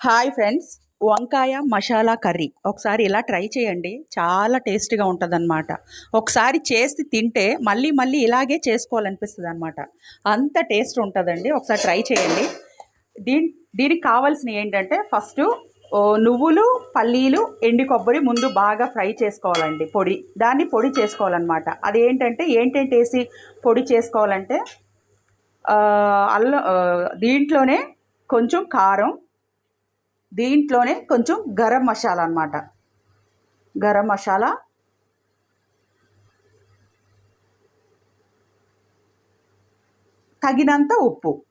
Hi friends వంకాయ masala curry. ఒకసారి ఇలా ట్రై చేయండి. చాలా టేస్టీగా ఉంటుందన్నమాట. ఒకసారి చేసి తింటే మళ్ళీ మళ్ళీ ఇలాగే చేసుకోవాలనిపిస్తుంది అనమాట అంత టేస్ట్ ఉంటుందండి. ఒకసారి ట్రై చేయండి. దీని దీనికి కావాల్సినవి ఏంటంటే ఫస్ట్ నువ్వులు పల్లీలు ఎండి కొబ్బరి ముందు బాగా ఫ్రై చేసుకోవాలండి. పొడి దాన్ని పొడి చేసుకోవాలన్నమాట. అది ఏంటంటే ఏంటంటే వేసి పొడి చేసుకోవాలంటే అల్లం దీంట్లోనే కొంచెం కారం దీంట్లోనే కొంచెం గరం మసాలా అన్నమాట. గరం మసాలా. తగినంత ఉప్పు.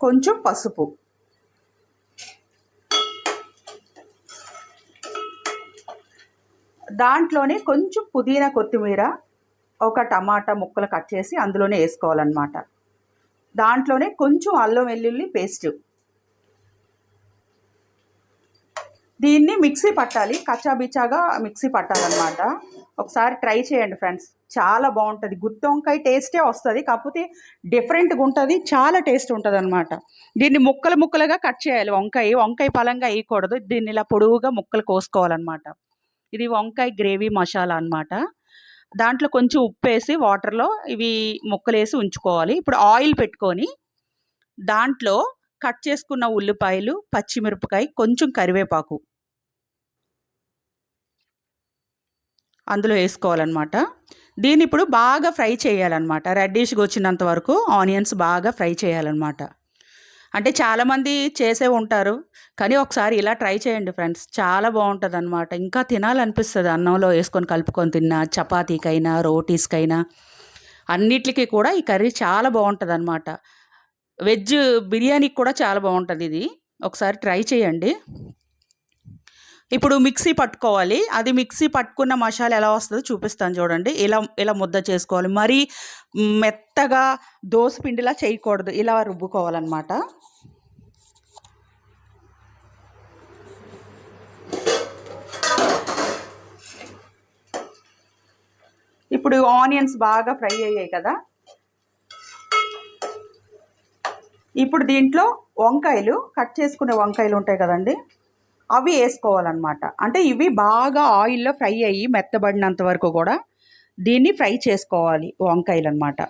కొంచెం పసుపు. దాంట్లోనే కొంచెం పుదీనా కొత్తిమీర. ఒక టమాటా ముక్కలు కట్ చేసి అందులోనే వేసుకోవాలన్నమాట. దాంట్లోనే కొంచెం అల్లం వెల్లుల్లి పేస్ట్. దీన్ని మిక్సీ పట్టాలి. కచ్చాబిచ్చాగా మిక్సీ పట్టాలన్నమాట. ఒకసారి ట్రై చేయండి ఫ్రెండ్స్. చాలా బాగుంటుంది. గుత్తి వంకాయ టేస్టే వస్తుంది. కాకపోతే డిఫరెంట్గా ఉంటుంది. చాలా టేస్ట్ ఉంటుంది అనమాట దీన్ని ముక్కలు ముక్కలుగా కట్ చేయాలి. వంకాయ వంకాయ పలంగా వేయకూడదు. దీన్ని ఇలా పొడవుగా ముక్కలు కోసుకోవాలన్నమాట. ఇది వంకాయ గ్రేవీ మసాలా అన్నమాట. దాంట్లో కొంచెం ఉప్పు వేసి వాటర్లో ఇవి ముక్కలు వేసి ఉంచుకోవాలి. ఇప్పుడు ఆయిల్ పెట్టుకొని దాంట్లో కట్ చేసుకున్న ఉల్లిపాయలు పచ్చిమిరపకాయ కొంచెం కరివేపాకు అందులో వేసుకోవాలన్నమాట. దీన్ని ఇప్పుడు బాగా ఫ్రై చేయాలన్నమాట. రెడ్డిష్గా వచ్చినంత వరకు ఆనియన్స్ బాగా ఫ్రై చేయాలన్నమాట. అంటే చాలామంది చేసే ఉంటారు. కానీ ఒకసారి ఇలా ట్రై చేయండి ఫ్రెండ్స్. చాలా బాగుంటుంది అనమాట ఇంకా తినాలనిపిస్తుంది అన్నంలో వేసుకొని కలుపుకొని తిన్నా చపాతీకైనా రోటీస్కైనా. అన్నిటికీ కూడా ఈ కర్రీ చాలా బాగుంటుంది అనమాట వెజ్ బిర్యానీకి కూడా చాలా బాగుంటుంది ఇది. ఒకసారి ట్రై చేయండి. ఇప్పుడు మిక్సీ పట్టుకోవాలి. అది మిక్సీ పట్టుకున్న మసాలా ఎలా వస్తుందో చూపిస్తాను చూడండి. ఇలా ఇలా ముద్ద చేసుకోవాలి. మరీ మెత్తగా దోశ పిండిలా చేయకూడదు. ఇలా రుబ్బుకోవాలన్నమాట. ఇప్పుడు ఆనియన్స్ బాగా ఫ్రై అయ్యాయి కదా. ఇప్పుడు దీంట్లో వంకాయలు కట్ చేసుకునే వంకాయలు ఉంటాయి కదండి. అవి వేసుకోవాలన్నమాట. అంటే ఇవి బాగా ఆయిల్లో ఫ్రై అయ్యి మెత్తబడినంత వరకు కూడా దీన్ని ఫ్రై చేసుకోవాలి వంకాయలు అనమాట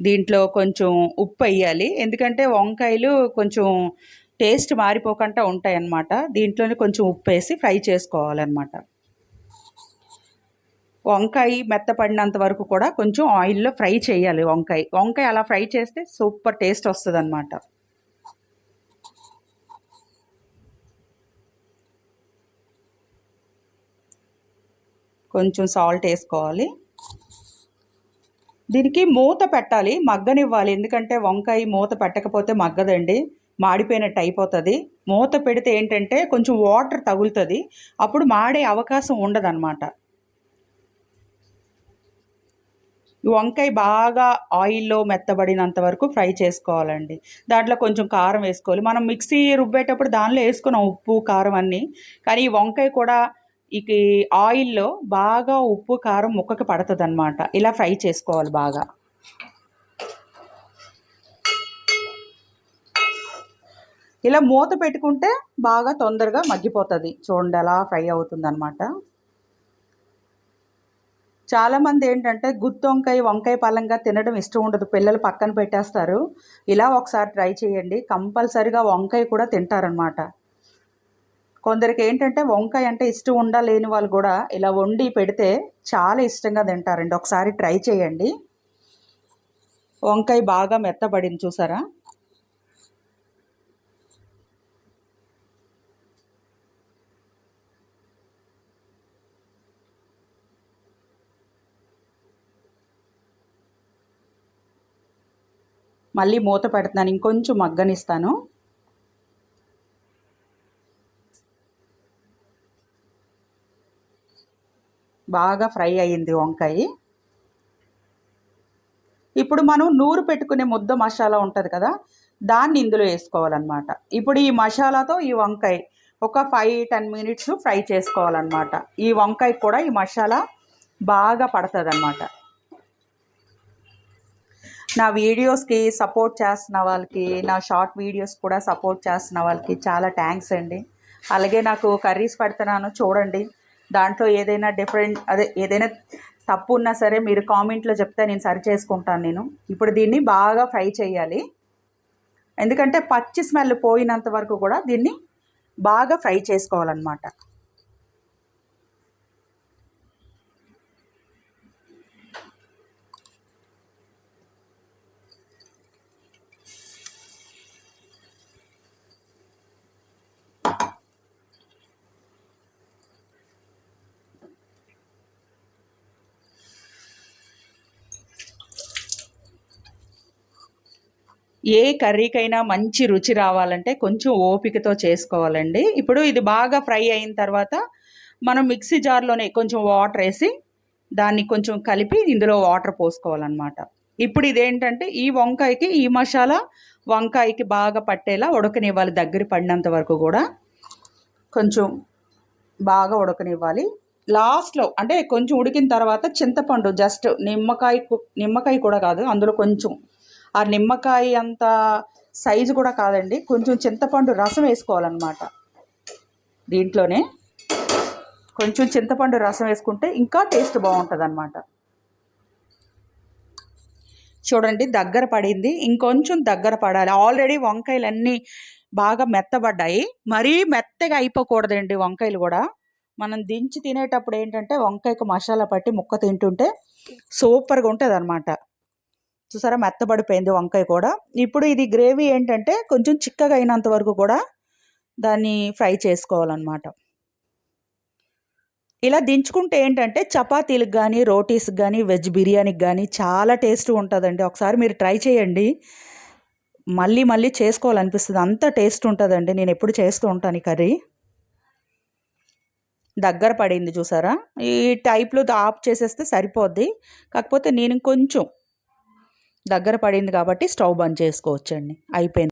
దీంట్లో కొంచెం ఉప్పు వేయాలి. ఎందుకంటే వంకాయలు కొంచెం టేస్ట్ మారిపోకుండా ఉంటాయి అన్నమాట దీంట్లోనే కొంచెం ఉప్పు వేసి ఫ్రై చేసుకోవాలన్నమాట. వంకాయ మెత్తపడినంత వరకు కూడా కొంచెం ఆయిల్లో ఫ్రై చేయాలి వంకాయ. వంకాయ అలా ఫ్రై చేస్తే సూపర్ టేస్ట్ వస్తుంది కొంచెం సాల్ట్ వేసుకోవాలి. దీనికి మూత పెట్టాలి మగ్గనివ్వాలి. ఎందుకంటే వంకాయ మూత పెట్టకపోతే మగ్గదండి మాడిపోయినట్టు అయిపోతుంది. మూత పెడితే ఏంటంటే కొంచెం వాటర్ తగులుతుంది. అప్పుడు మాడే అవకాశం ఉండదన్నమాట. వంకాయ బాగా ఆయిల్లో మెత్తబడినంత వరకు ఫ్రై చేసుకోవాలండి. దాంట్లో కొంచెం కారం వేసుకోవాలి. మనం మిక్సీ రుబ్బేటప్పుడు దానిలో వేసుకున్నాం ఉప్పు కారం అన్నీ. కానీ ఈ వంకాయ కూడా ఈ ఆయిల్లో బాగా ఉప్పు కారం ముక్కకి పడుతుంది అనమాట ఇలా ఫ్రై చేసుకోవాలి బాగా. ఇలా మూత పెట్టుకుంటే బాగా తొందరగా మగ్గిపోతుంది. చూడండి అలా ఫ్రై అవుతుందనమాట చాలామంది ఏంటంటే గుత్తి వంకాయ వంకాయ పళ్ళంగా తినడం ఇష్టం ఉండదు. పిల్లలు పక్కన పెట్టేస్తారు. ఇలా ఒకసారి ట్రై చేయండి. కంపల్సరిగా వంకాయ కూడా తింటారనమాట కొందరికి ఏంటంటే వంకాయ అంటే ఇష్టం ఉండలేని వాళ్ళు కూడా ఇలా వండి పెడితే చాలా ఇష్టంగా తింటారండి. ఒకసారి ట్రై చేయండి. వంకాయ బాగా మెత్తబడింది చూసారా? మళ్ళీ మూత పెడుతున్నాను. ఇంకొంచెం మగ్గనిస్తాను. బాగా ఫ్రై అయ్యింది వంకాయ. ఇప్పుడు మనం నూరు పెట్టుకునే ముద్ద మసాలా ఉంటుంది కదా దాన్ని ఇందులో వేసుకోవాలన్నమాట. ఇప్పుడు ఈ మసాలాతో ఈ వంకాయ ఒక ఫైవ్ టెన్ మినిట్స్ ఫ్రై చేసుకోవాలన్నమాట. ఈ వంకాయ కూడా ఈ మసాలా బాగా పడుతుంది అన్నమాట నా వీడియోస్కి సపోర్ట్ చేస్తున్న వాళ్ళకి నా షార్ట్ వీడియోస్ కూడా సపోర్ట్ చేస్తున్న వాళ్ళకి చాలా థ్యాంక్స్ అండి. అలాగే నాకు కర్రీస్ పెడుతున్నాను చూడండి. దాంట్లో ఏదైనా డిఫరెంట్ అదే ఏదైనా తప్పు ఉన్నా సరే మీరు కామెంట్లో చెప్తే నేను సరి చేసుకుంటాను నేను. ఇప్పుడు దీన్ని బాగా ఫ్రై చేయాలి. ఎందుకంటే పచ్చి స్మెల్ పోయినంత వరకు కూడా దీన్ని బాగా ఫ్రై చేసుకోవాలన్నమాట. ఏ కర్రీకైనా మంచి రుచి రావాలంటే కొంచెం ఓపికతో చేసుకోవాలండి. ఇప్పుడు ఇది బాగా ఫ్రై అయిన తర్వాత మనం మిక్సీ జార్లోనే కొంచెం వాటర్ వేసి దాన్ని కొంచెం కలిపి ఇందులో వాటర్ పోసుకోవాలన్నమాట. ఇప్పుడు ఇదేంటంటే ఈ వంకాయకి ఈ మసాలా వంకాయకి బాగా పట్టేలా ఉడకనివ్వాలి దగ్గర పడినంత వరకు కూడా. కొంచెం బాగా ఉడకనివ్వాలి. లాస్ట్లో అంటే కొంచెం ఉడికిన తర్వాత చింతపండు జస్ట్ నిమ్మకాయ నిమ్మకాయ కూడా కాదు అందులో కొంచెం ఆ నిమ్మకాయ అంత సైజు కూడా కాదండి. కొంచెం చింతపండు రసం వేసుకోవాలన్నమాట. దీంట్లోనే కొంచెం చింతపండు రసం వేసుకుంటే ఇంకా టేస్ట్ బాగుంటుంది అనమాట చూడండి దగ్గర పడింది. ఇంకొంచెం దగ్గర పడాలి. ఆల్రెడీ వంకాయలన్నీ బాగా మెత్తబడ్డాయి. మరీ మెత్తగా అయిపోకూడదండి వంకాయలు కూడా. మనం దించి తినేటప్పుడు ఏంటంటే వంకాయకు మసాలా పట్టి ముక్క తింటుంటే సూపర్గా ఉంటుంది అనమాట చూసారా? మెత్తబడిపోయింది వంకాయ కూడా. ఇప్పుడు ఇది గ్రేవీ ఏంటంటే కొంచెం చిక్కగా అయినంత వరకు కూడా దాన్ని ఫ్రై చేసుకోవాలన్నమాట. ఇలా దించుకుంటే ఏంటంటే చపాతీలకు కానీ రోటీస్కి కానీ వెజ్ బిర్యానీకి కానీ చాలా టేస్ట్ ఉంటుందండి. ఒకసారి మీరు ట్రై చేయండి. మళ్ళీ మళ్ళీ చేసుకోవాలనిపిస్తుంది. అంత టేస్ట్ ఉంటుందండి. నేను ఎప్పుడు చేస్తూ ఉంటాను ఈ కర్రీ. దగ్గర పడింది చూసారా? ఈ టైప్లో ఆఫ్ చేసేస్తే సరిపోద్ది. కాకపోతే నేను కొంచెం దగ్గర పడింది కాబట్టి స్టవ్ బంద్ చేసుకోవచ్చండి. అయిపోయింది.